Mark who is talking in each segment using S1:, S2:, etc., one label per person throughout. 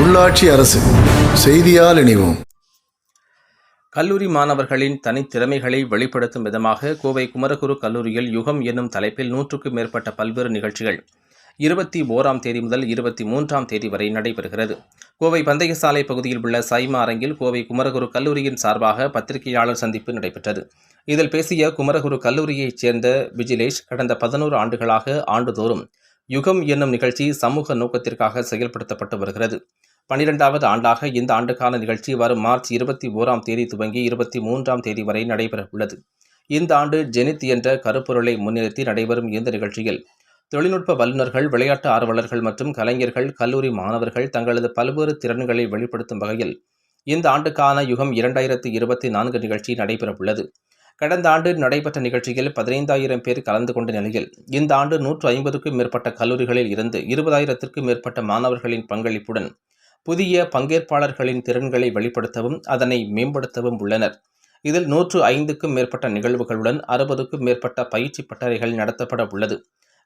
S1: உள்ளாட்சி அரசு செய்தியால் இணைவோம்.
S2: கல்லூரி மாணவர்களின் தனித்திறமைகளை வெளிப்படுத்தும் விதமாக கோவை குமரகுரு கல்லூரியில் யுகம் என்னும் தலைப்பில் நூற்றுக்கும் மேற்பட்ட பல்வேறு நிகழ்ச்சிகள் இருபத்தி ஓராம் தேதி முதல் இருபத்தி மூன்றாம் தேதி வரை நடைபெறுகிறது. கோவை பந்தயசாலை பகுதியில் உள்ள சைமா அரங்கில் கோவை குமரகுரு கல்லூரியின் சார்பாக பத்திரிகையாளர் சந்திப்பு நடைபெற்றது. இதில் பேசிய குமரகுரு கல்லூரியைச் சேர்ந்த விஜிலேஷ் கடந்த பதினோரு ஆண்டுகளாக ஆண்டுதோறும் யுகம் என்னும் நிகழ்ச்சி சமூக நோக்கத்திற்காக செயல்படுத்தப்பட்டு வருகிறது. பனிரெண்டாவது ஆண்டாக இந்த ஆண்டுக்கான நிகழ்ச்சி வரும் மார்ச் இருபத்தி ஓராம் தேதி துவங்கி இருபத்தி மூன்றாம் தேதி வரை நடைபெற உள்ளது இந்த ஆண்டு ஜெனித் என்ற கருப்பொருளை முன்னிறுத்தி நடைபெறும் இந்த நிகழ்ச்சியில் தொழில்நுட்ப வல்லுநர்கள் விளையாட்டு ஆர்வலர்கள் மற்றும் கலைஞர்கள் கல்லூரி மாணவர்கள் தங்களது பல்வேறு திறன்களை வெளிப்படுத்தும் வகையில் இந்த ஆண்டுக்கான யுகம் இரண்டாயிரத்து இருபத்தி நான்கு நிகழ்ச்சி நடைபெற உள்ளது கடந்த ஆண்டு நடைபெற்ற நிகழ்ச்சியில் பதினைந்தாயிரம் பேர் கலந்து கொண்ட நிலையில் இந்த ஆண்டு நூற்று ஐம்பதுக்கும் மேற்பட்ட கல்லூரிகளில் இருந்து இருபதாயிரத்திற்கும் மேற்பட்ட மாணவர்களின் பங்களிப்புடன் புதிய பங்கேற்பாளர்களின் திறன்களை வெளிப்படுத்தவும் அதனை மேம்படுத்தவும் உள்ளனர். இதில் நூற்று ஐந்துக்கும் மேற்பட்ட நிகழ்வுகளுடன் அறுபதுக்கும் மேற்பட்ட பயிற்சி பட்டறைகள் நடத்தப்பட உள்ளது.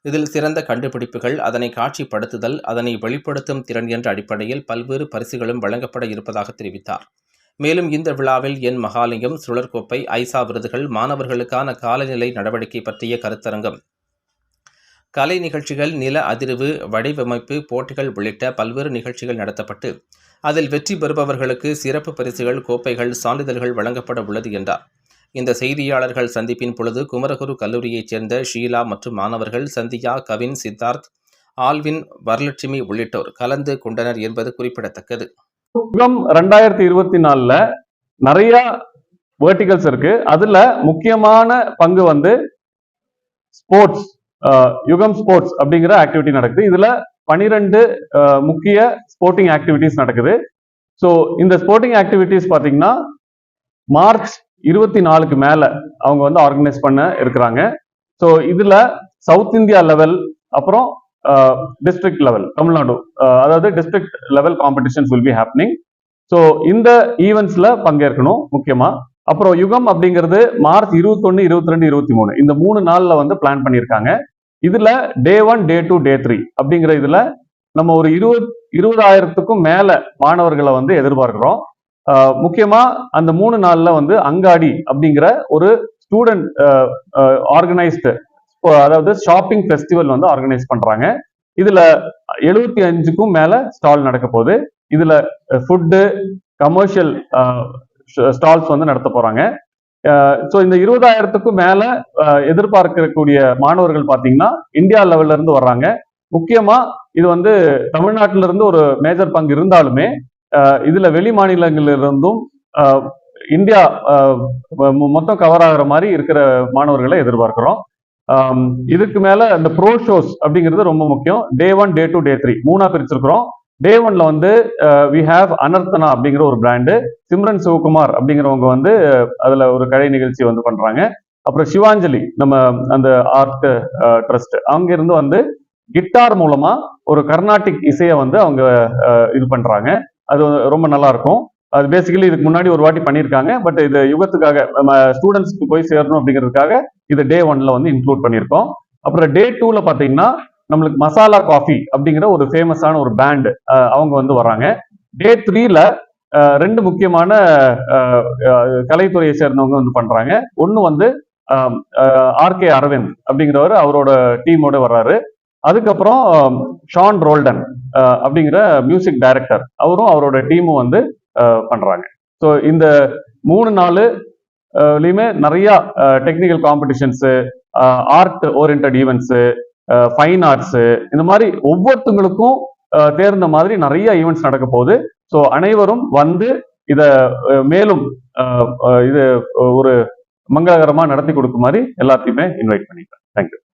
S2: இதில் சிறந்த கண்டுபிடிப்புகள் அதனை காட்சிப்படுத்துதல் அதனை வெளிப்படுத்தும் திறன் என்ற அடிப்படையில் பல்வேறு பரிசுகளும் வழங்கப்பட இருப்பதாக தெரிவித்தார். மேலும் இந்த விழாவில் என் மகாலிங்கம் சுழற்கோப்பை ஐசா விருதுகள் மாணவர்களுக்கான காலநிலை நடவடிக்கை பற்றிய கருத்தரங்கம் கலை நிகழ்ச்சிகள் நில அதிர்வு வடிவமைப்பு போட்டிகள் உள்ளிட்ட பல்வேறு நிகழ்ச்சிகள் நடத்தப்பட்டு அதில் வெற்றி பெறுபவர்களுக்கு சிறப்பு பரிசுகள் கோப்பைகள் சான்றிதழ்கள் வழங்கப்பட உள்ளது என்றார். இந்த செய்தியாளர்கள் சந்திப்பின் பொழுது குமரகுரு கல்லூரியைச் சேர்ந்த ஷீலா மற்றும் மாணவர்கள் சந்தியா கவின் சித்தார்த் ஆல்வின் வரலட்சுமி உள்ளிட்டோர் கலந்து கொண்டனர் என்பது குறிப்பிடத்தக்கது.
S3: ரெண்டாயிரத்தி இருபத்தி நாலுல நிறைய வேர்டிகல்ஸ் இருக்கு. அதுல முக்கியமான பங்கு வந்து ஸ்போர்ட்ஸ் யுகம் ஸ்போர்ட்ஸ் அப்படிங்கிற ஆக்டிவிட்டி நடக்குது. இதுல பனிரெண்டு முக்கிய ஸ்போர்ட்டிங் ஆக்டிவிட்டிஸ் நடக்குது. ஸோ இந்த ஸ்போர்ட்டிங் ஆக்டிவிட்டிஸ் பார்த்தீங்கன்னா மார்ச் இருபத்தி நாலுக்கு மேலே அவங்க வந்து ஆர்கனைஸ் பண்ண இருக்கிறாங்க. ஸோ இதுல சவுத் இந்தியா லெவல் அப்புறம் டிஸ்ட்ரிக்ட் லெவல் தமிழ்நாடு அதாவது district level competitions will be happening so இந்த ஈவெண்ட்ஸ்ல பங்கேற்கணும் முக்கியமா. அப்புறம் யுகம் அப்படிங்கிறது மார்ச் இருபத்தொன்னு இருபத்தி ரெண்டு இருபத்தி மூணு இந்த மூணு நாள்ல வந்து பிளான் பண்ணியிருக்காங்க. இதுல day one day two day three அப்படிங்கிற இதுல நம்ம ஒரு இருபது இருபதாயிரத்துக்கும் மேல மாணவர்களை வந்து எதிர்பார்க்கிறோம். முக்கியமா அந்த மூணு நாள்ல வந்து அங்காடி அப்படிங்கிற ஒரு ஸ்டூடெண்ட் ஆர்கனைஸ்டு அதாவது ஷாப்பிங் ஃபெஸ்டிவல் வந்து ஆர்கனைஸ் பண்றாங்க. இதுல எழுபத்தி அஞ்சுக்கும் மேல ஸ்டால் நடக்க போகுது. இதுல ஃபுட்டு கமர்ஷியல் ஸ்டால்ஸ் வந்து நடத்த போறாங்க. ஸோ இந்த இருபதாயிரத்துக்கும் மேல எதிர்பார்க்கக்கூடிய மாணவர்கள் பார்த்தீங்கன்னா இந்தியா லெவல்ல இருந்து வர்றாங்க. முக்கியமா இது வந்து தமிழ்நாட்டில இருந்து ஒரு மேஜர் பங்கு இருந்தாலுமே இதில் இதுல வெளி மாநிலங்களிலிருந்தும் இந்தியா மொ- மொத்தம் கவர் ஆகிற மாதிரி இருக்கிற மாணவர்களை எதிர்பார்க்கிறோம். இதுக்கு மேல இந்த ப்ரோ ஷோஸ் அப்படிங்கிறது ரொம்ப முக்கியம். Day one day two day three மூணா பிரிச்சிருக்கிறோம். டே ஒன்ல வந்து வி ஹாவ் அனர்த்தனா அப்படிங்கிற ஒரு பிராண்டு சிம்ரன் சிவகுமார் அப்படிங்கிறவங்க வந்து அதுல ஒரு கலை நிகழ்ச்சி வந்து பண்றாங்க. அப்புறம் சிவாஞ்சலி நம்ம அந்த ஆர்ட் ட்ரஸ்ட் அங்க இருந்து வந்து கிட்டார் மூலமா ஒரு கர்நாடிக் இசையை வந்து அவங்க இது பண்றாங்க. அது ரொம்ப நல்லா இருக்கும். அது பேசிக்கலி இதுக்கு முன்னாடி ஒரு வாட்டி பண்ணியிருக்காங்க. பட் இது யுகத்துக்காக நம்ம ஸ்டூடெண்ட்ஸ்க்கு போய் சேரணும் அப்படிங்கிறதுக்காக இது டே ஒன்ல வந்து இன்க்ளூட் பண்ணியிருக்கோம். அப்புறம் டே டூல பாத்தீங்கன்னா நம்மளுக்கு மசாலா காஃபி அப்படிங்கிற ஒரு ஃபேமஸான ஒரு பேண்ட் அவங்க வந்து வர்றாங்க. டே த்ரீல ரெண்டு முக்கியமான கலைத்துறையை சேர்ந்தவங்க வந்து பண்றாங்க. ஒன்னு வந்து ஆர்கே அரவிந்த் அப்படிங்கிறவர் அவரோட டீமோட வர்றாரு. அதுக்கப்புறம் ஷான் ரோல்டன் அப்படிங்கிற மியூசிக் டைரக்டர் அவரும் அவரோட டீமும் வந்து பண்றாங்க. ஸோ இந்த மூணு நாலுலயுமே நிறைய technical competitions art orient events fine arts இந்த மாதிரி ஒவ்வொருத்தங்களுக்கும் தேர்ந்த மாதிரி நிறைய ஈவெண்ட்ஸ் நடக்க போகுது. ஸோ அனைவரும் வந்து இதை மேலும் இது ஒரு மங்களகரமா நடத்தி கொடுக்குமாறு எல்லாத்தையுமே இன்வைட் பண்ணிக்கிறேன். தேங்க்யூ